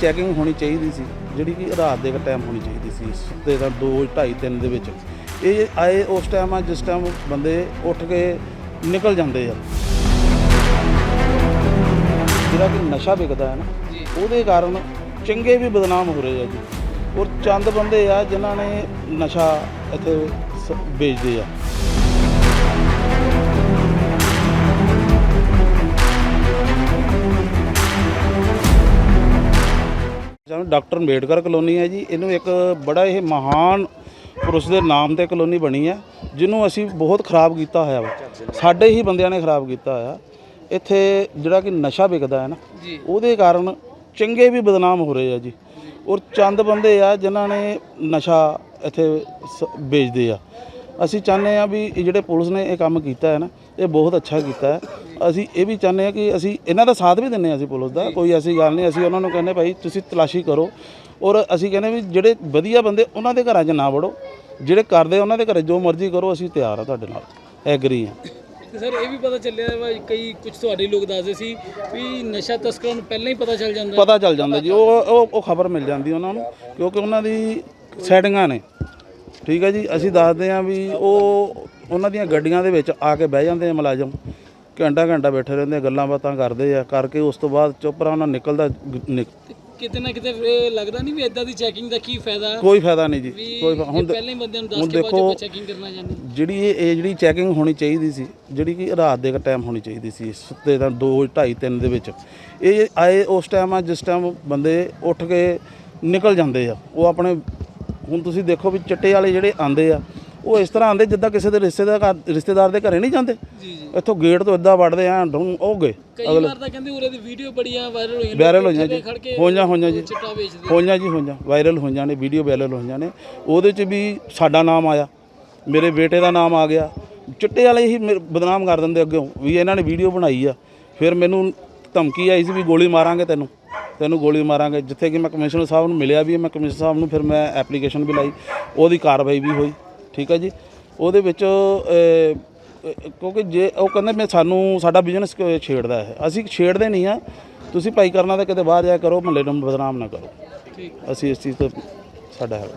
Checking ਹੋਣੀ ਚਾਹੀਦੀ ਸੀ ਜਿਹੜੀ ਕਿ ਰਾਤ ਦੇ ਟਾਈਮ ਹੋਣੀ ਚਾਹੀਦੀ ਸੀ ਸੁੱਤੇ ਦਾ 2 2:30 3 ਦੇ ਵਿੱਚ। ਇਹ ਆਏ ਉਸ ਟਾਈਮ ਆ ਜਿਸ ਟਾਈਮ ਬੰਦੇ ਉੱਠ ਕੇ ਨਿਕਲ ਜਾਂਦੇ ਆ। ਜਿਹੜਾ ਕਿ ਨਸ਼ਾ ਵਿਕਦਾ ਹੈ ਨਾ ਉਹਦੇ ਕਾਰਨ ਚੰਗੇ ਵੀ ਬਦਨਾਮ ਹੋ ਰਹੇ ਆ ਜੀ। ਔਰ ਚੰਦ ਬੰਦੇ ਆ ਜਿਨ੍ਹਾਂ ਨੇ ਨਸ਼ਾ ਇੱਥੇ ਵੇਚਦੇ ਆ। ਜਿਵੇਂ ਡਾਕਟਰ ਅੰਬੇਡਕਰ ਕਲੋਨੀ ਹੈ ਜੀ ਇਹਨੂੰ ਇੱਕ ਬੜਾ ਇਹ ਮਹਾਨ ਪੁਰਸ਼ ਦੇ ਨਾਮ ਤੇ ਕਲੋਨੀ ਬਣੀ ਹੈ ਜਿਹਨੂੰ ਅਸੀਂ ਬਹੁਤ ਖਰਾਬ ਕੀਤਾ ਹੋਇਆ ਵਾ। ਸਾਡੇ ਹੀ ਬੰਦਿਆਂ ਨੇ ਖਰਾਬ ਕੀਤਾ ਹੋਇਆ। ਇੱਥੇ ਜਿਹੜਾ ਕਿ ਨਸ਼ਾ ਵਿਕਦਾ ਹੈ ਨਾ ਉਹਦੇ ਕਾਰਨ ਚੰਗੇ ਵੀ ਬਦਨਾਮ ਹੋ ਰਹੇ ਆ ਜੀ। ਔਰ ਚੰਦ ਬੰਦੇ ਆ ਜਿਨ੍ਹਾਂ ਨੇ ਨਸ਼ਾ ਇੱਥੇ ਵੇਚਦੇ ਆ। ਅਸੀਂ ਚਾਹੁੰਦੇ ਆ ਵੀ ਇਹ ਜਿਹੜੇ ਪੁਲਿਸ ਨੇ ਇਹ ਕੰਮ ਕੀਤਾ ਹੈ ਨਾ ਇਹ ਬਹੁਤ ਅੱਛਾ ਕੀਤਾ ਹੈ। ਅਸੀਂ ਇਹ ਵੀ ਚਾਹੁੰਦੇ ਆ ਕਿ ਅਸੀਂ ਇਹਨਾਂ ਦਾ ਸਾਥ ਵੀ ਦਿੰਦੇ ਆ ਅਸੀਂ ਪੁਲਿਸ ਦਾ ਕੋਈ ਐਸੀ ਗੱਲ ਨਹੀਂ ਅਸੀਂ ਉਹਨਾਂ ਨੂੰ ਕਹਿੰਦੇ ਭਾਈ ਤੁਸੀਂ ਤਲਾਸ਼ੀ ਕਰੋ। ਔਰ ਅਸੀਂ ਕਹਿੰਦੇ ਵੀ ਜਿਹੜੇ ਵਧੀਆ ਬੰਦੇ ਉਹਨਾਂ ਦੇ ਘਰਾਂ 'ਚ ਨਾ ਵੜੋ ਜਿਹੜੇ ਕਰਦੇ ਉਹਨਾਂ ਦੇ ਘਰੇ ਜੋ ਮਰਜ਼ੀ ਕਰੋ ਅਸੀਂ ਤਿਆਰ ਆ ਤੁਹਾਡੇ ਨਾਲ ਐਗਰੀ ਆ ਤੇ ਸਰ ਇਹ ਵੀ ਪਤਾ ਚੱਲਿਆ ਵਾ ਕਈ ਕੁਝ ਤੁਹਾਡੇ ਲੋਕ ਦੱਸਦੇ ਸੀ ਵੀ ਨਸ਼ਾ ਤਸਕਰਾਂ ਨੂੰ ਪਹਿਲਾਂ ਹੀ ਪਤਾ ਚੱਲ ਜਾਂਦਾ। ਪਤਾ ਚੱਲ ਜਾਂਦਾ ਜੀ ਉਹ ਉਹ ਖਬਰ ਮਿਲ ਜਾਂਦੀ ਉਹਨਾਂ ਨੂੰ ਕਿਉਂਕਿ ਉਹਨਾਂ ਦੀ ਸੈਟਿੰਗਾਂ ਨੇ। ਠੀਕ ਹੈ ਜੀ ਅਸੀਂ ਦੱਸਦੇ ਹਾਂ ਵੀ ਉਹ ਉਹਨਾਂ ਦੀਆਂ ਗੱਡੀਆਂ ਦੇ ਵਿੱਚ ਆ ਕੇ ਬਹਿ ਜਾਂਦੇ ਆ ਮੁਲਾਜ਼ਮ ਘੰਟਾ ਘੰਟਾ ਬੈਠੇ ਰਹਿੰਦੇ ਆ, ਗੱਲਾਂ ਬਾਤਾਂ ਕਰਦੇ ਆ ਕਰਕੇ ਉਸ ਤੋਂ ਬਾਅਦ ਚੁੱਪ ਰਹਾ ਉਹਨਾਂ ਨਿਕਲਦਾ ਨਿਕ- ਕਿਤੇ ਨਾ ਕਿਤੇ ਇਹ ਲੱਗਦਾ ਨਹੀਂ ਵੀ ਇਦਾਂ ਦੀ ਚੈਕਿੰਗ ਦਾ ਕੀ ਫਾਇਦਾ? ਕੋਈ ਫਾਇਦਾ ਨਹੀਂ ਜੀ ਵੀ ਕੋਈ ਫਾ- ਹੁਣ ਪਹਿਲਾਂ ਹੀ ਬੰਦਿਆਂ ਨੂੰ ਹੁਣ ਦੱਸ ਕੇ ਦੇਖੋ ਚੈਕਿੰਗ ਕਰਨਾ ਚਾਹੁੰਦੇ ਜਿਹੜੀ ਇਹ ਇਹ ਜਿਹੜੀ ਚੈਕਿੰਗ ਹੋਣੀ ਚਾਹੀਦੀ ਸੀ ਜਿਹੜੀ ਕਿ ਰਾਤ ਦੇ ਟਾਈਮ ਹੋਣੀ ਚਾਹੀਦੀ ਸੀ ਸੁੱਤੇ ਦਾ 2 2:30 3 ਦੇ ਵਿੱਚ। ਇਹ ਆਏ ਉਸ ਟਾਈਮ ਆ ਜਿਸ ਟਾਈਮ ਬੰਦੇ ਉੱਠ ਕੇ ਨਿਕਲ ਜਾਂਦੇ ਆ ਉਹ ਆਪਣੇ ਹੁਣ ਤੁਸੀਂ ਦੇਖੋ ਵੀ ਚਿੱਟੇ ਵਾਲੇ ਜਿਹੜੇ ਆਂਦੇ ਆ ਉਹ ਇਸ ਤਰ੍ਹਾਂ ਆਂਦੇ ਜਿੱਦਾਂ ਕਿਸੇ ਦੇ ਰਿਸ਼ਤੇਦਾਰ ਘਰ- ਰਿਸ਼ਤੇਦਾਰ ਦੇ ਘਰੇ ਨਹੀਂ ਜਾਂਦੇ। ਜੀ ਜੀ। ਇੱਥੋਂ ਗੇਟ ਤੋਂ ਇਦਾਂ ਵੜਦੇ ਆ ਡੂੰ ਉਹ ਗਏ। ਕਈ ਵਾਰ ਤਾਂ ਕਹਿੰਦੇ ਉਰੇ ਦੀ ਵੀਡੀਓ ਬੜੀਆਂ ਵਾਇਰਲ ਹੋਈਆਂ ਨੇ, ਵਾਇਰਲ ਹੋਈਆਂ ਜੀ। ਖੜ ਕੇ ਹੋਈਆਂ ਹੋਈਆਂ ਜੀ। ਚਿੱਟਾ ਵੇਚਦੇ ਹੋਈਆਂ ਜੀ ਹੋਈਆਂ। ਵਾਇਰਲ ਹੋਈਆਂ ਨੇ ਵੀਡੀਓ ਵਾਇਰਲ ਹੋਈਆਂ ਨੇ। ਉਹਦੇ 'ਚ ਵੀ ਸਾਡਾ ਨਾਮ ਆਇਆ। ਮੇਰੇ ਬੇਟੇ ਦਾ ਨਾਮ ਆ ਗਿਆ। ਚਿੱਟੇ ਵਾਲੇ ਹੀ ਮੇਰੇ ਬਦਨਾਮ ਕਰ ਦਿੰਦੇ ਅੱਗੇ ਵੀ ਇਹਨਾਂ ਨੇ ਵੀਡੀਓ ਬਣਾਈ ਆ। ਫਿਰ ਮੈਨੂੰ ਧਮਕੀ ਆਈ ਸੀ ਵੀ ਗੋਲੀ ਮਾਰਾਂਗੇ ਤੈਨੂੰ। ਤੈਨੂੰ ਗੋਲੀ ਮਾਰਾਂਗੇ। ਜਿੱਥੇ ਕਿ ਮੈਂ ਕਮਿਸ਼ਨਰ ਸਾਹਿਬ ਨੂੰ ਮਿਲਿਆ ਵੀ ਮੈਂ ਕਮਿਸ਼ਨਰ ਸਾਹਿਬ ਨੂੰ ਫਿਰ ਮੈਂ ਐਪਲੀਕੇਸ਼ਨ ਵੀ ਲਾਈ। ਉਹਦੀ ਕਾਰਵਾਈ ਵੀ ਹੋਈ ਠੀਕ ਹੈ ਜੀ? ਉਹਦੇ ਵਿੱਚ ਕਿਉਂਕਿ ਜੇ ਉਹ ਕਹਿੰਦੇ ਮੈਂ ਸਾਨੂੰ ਸਾਡਾ ਬਿਜ਼ਨਸ ਛੇੜਦਾ ਹੈ ਅਸੀਂ ਛੇੜਦੇ ਨਹੀਂ ਆ। ਤੁਸੀਂ ਭਾਈ ਕਰਨਾ ਤਾਂ ਕਿਤੇ ਬਾਹਰ ਜਾਇਆ ਕਰੋ ਮਹੱਲੇ ਨੂੰ ਬਦਨਾਮ ਨਾ ਕਰੋ। ਠੀਕ। ਅਸੀਂ ਇਸ ਚੀਜ਼ ਤੋਂ ਸਾਡਾ ਹੈ